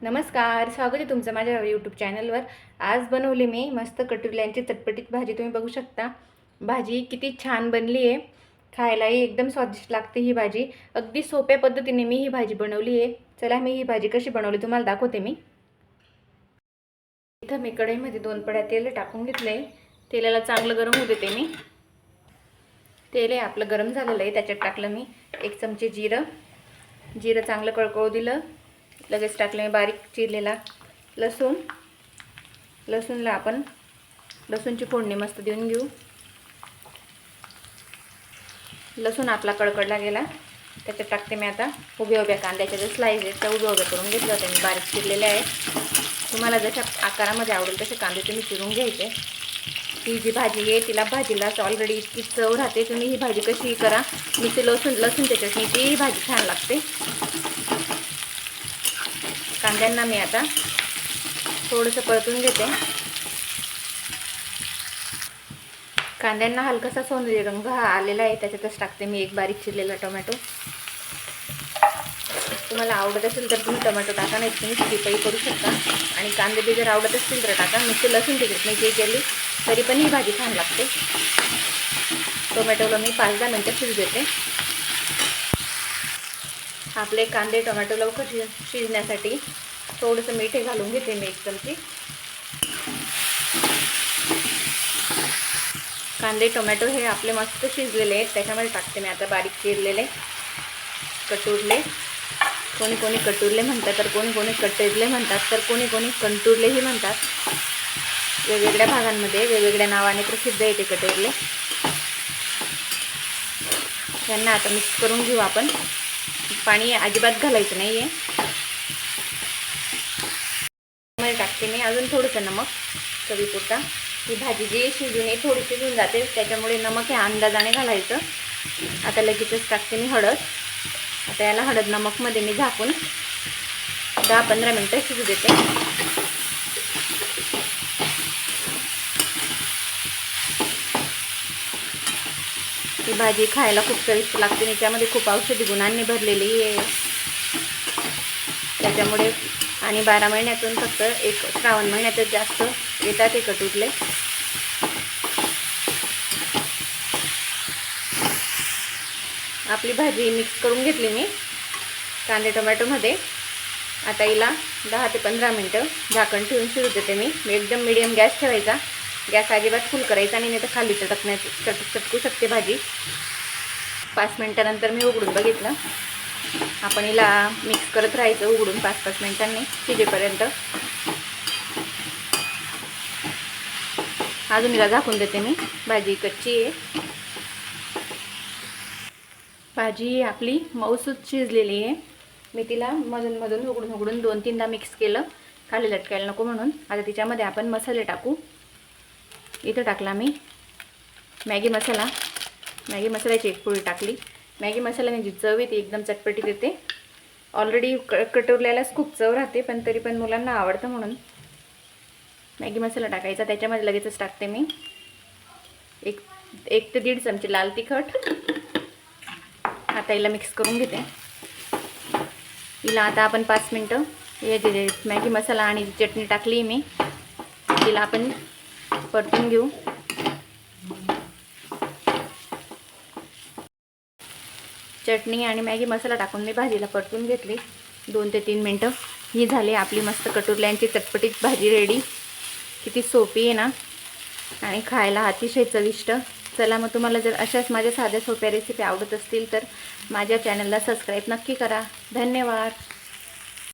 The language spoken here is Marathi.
नमस्कार स्वागत आहे तुमचं माझ्या यूट्यूब चॅनलवर आज बनवली मी मस्त कटुरल्यांची चटपटीत भाजी. तुम्ही बघू शकता भाजी किती छान बनली आहे. खायलाही एकदम स्वादिष्ट लागते ही भाजी. अगदी सोप्या पद्धतीने मी ही भाजी बनवली आहे. चला मी ही भाजी कशी बनवली तुम्हाला दाखवते मी. इथं मी कढईमध्ये दोन पड्या तेल टाकून घेतले. तेलाला चांगलं गरम होऊ देते मी. तेल आहे आपलं गरम झालेलं आहे त्याच्यात टाकलं मी एक चमचे जिरं. जिरं चांगलं कळकळू दिलं. लगेच टाकले मी बारीक चिरलेला. लसूण. लसूणला आपण लसूणची फोडणी मस्त देऊन घेऊ. लसूण आपला कडकडला गेला. त्याच्यात टाकते मी आता उभ्या उभ्या कांद्याच्या ज्या स्लाईज आहेत त्या उभ्या उभ्या करून घेतल्या होत्या. मी बारीक चिरलेले आहेत. तुम्हाला जशा आकारामध्ये आवडेल तसे कांदे तुम्ही चिरून घ्यायचे ही जी भाजी आहे तिला भाजीलाच ऑलरेडी इतकी चव राहते. तुम्ही ही भाजी कशी करा. मी ते लसूण लसूणच्या चटणीची ही भाजी छान लागते. कांद्यांना मी आता थोडंसं परतून घेते. कांद्यांना हलकासा सोनेरी रंग हा आलेला आहे त्याच्यातच टाकते मी एक बारीक चिरलेला टोमॅटो. तुम्हाला आवडत असेल तर तुम्ही टोमॅटो टाका नाही तुम्ही चिपाई करू शकता. आणि कांदे बी जर आवडत असतील तर टाका नुसते लसूण तिकीट मी जे केली तरी पण ही भाजी छान लागते. टोमॅटोला मी पाच दहा मिनटं शिजू देते. आपले कांदे टोमॅटो लवकर शिज शिजण्यासाठी थोडंसं मीठ घालून घेते मी एक चमची. कांदे टोमॅटो हे आपले मस्त शिजलेले आहेत त्याच्यामध्ये टाकते मी आता बारीक चिरलेले कटुरले. कोणी कोणी कटुरले म्हणतात तर कोणी कोणी कटुरले म्हणतात तर कोणी कोणी कंटुरलेही म्हणतात. वेगवेगळ्या भागांमध्ये वेगवेगळ्या नावाने प्रसिद्ध आहे ते कटुरले. यांना आता मिक्स करून घेऊ आपण. पाणी अजिबात घालायचं नाही आहे टाकते मी. अजून थोडंसं नमक चवीपुरता. ही भाजी जी शिजून आहे थोडी शिजून जाते. त्याच्यामुळे नमक हे अंदाजाने घालायचं. आता लगेचच टाकते मी हळद. आता याला हळद नमकमध्ये मी झाकून दहा पंधरा मिनटं शिजू देते. ही भाजी खायला खूप चविष्ट लागते आणि याच्यामध्ये खूप औषधी गुणांनी भरलेली आहे. त्याच्यामुळे आणि बारा महिन्यातून फक्त एक श्रावण महिन्यातच जास्त येतात हे कटुटले आपली भाजी मिक्स करून घेतली मी कांदे टोमॅटोमध्ये आता हिला दहा ते पंधरा मिनटं झाकण ठेवून शिरू देते मी. एकदम मिडियम गॅस ठेवायचा. गॅस अजिबात फुल करायचा आणि नाही तर खाली चटकण्याची चटक चटकू शकते भाजी. पाच मिनटानंतर मी उघडून बघितलं. आपण हिला मिक्स करत राहायचं उघडून पाच पाच मिनटांनी शिजेपर्यंत. अजून हिला झाकून देते मी. भाजी कच्ची आहे. भाजी आपली मऊसूत शिजलेली आहे. मी तिला मधून मधून उघडून उघडून दोन तीनदा मिक्स केलं. खाली लटकायला नको म्हणून. आता तिच्यामध्ये आपण मसाले टाकू. इथं टाकला मी. मॅगी मसाला. मॅगी मसाल्याची एक पोळी टाकली. मॅगी मसाल्याने जी चव येते एकदम चटपटीत येते ऑलरेडी क कटोरल्यालाच खूप चव राहते पण तरी पण मुलांना आवडतं म्हणून. मॅगी मसाला टाकायचा. त्याच्यामध्ये लगेचच टाकते मी. एक एक ते दीड चमचे लाल तिखट. आता हिला मिक्स करून घेते. हिला आता आपण पाच मिनटं हे जे मॅगी मसाला आणि चटणी टाकली मी तिला आपण परतून घेऊ. चटणी आणि मॅगी मसाला टाकून मी भाजीला परतून घेतली. दोन ते तीन मिनटं. ही झाली आपली मस्त कटुरल्यांची चटपटीत भाजी रेडी किती सोपी आहे ना? आणि खायला अतिशय चविष्ट. चला मग तुम्हाला जर अशाच माझ्या साध्या सोप्या रेसिपी आवडत असतील तर माझ्या चॅनलला सबस्क्राईब नक्की करा. धन्यवाद.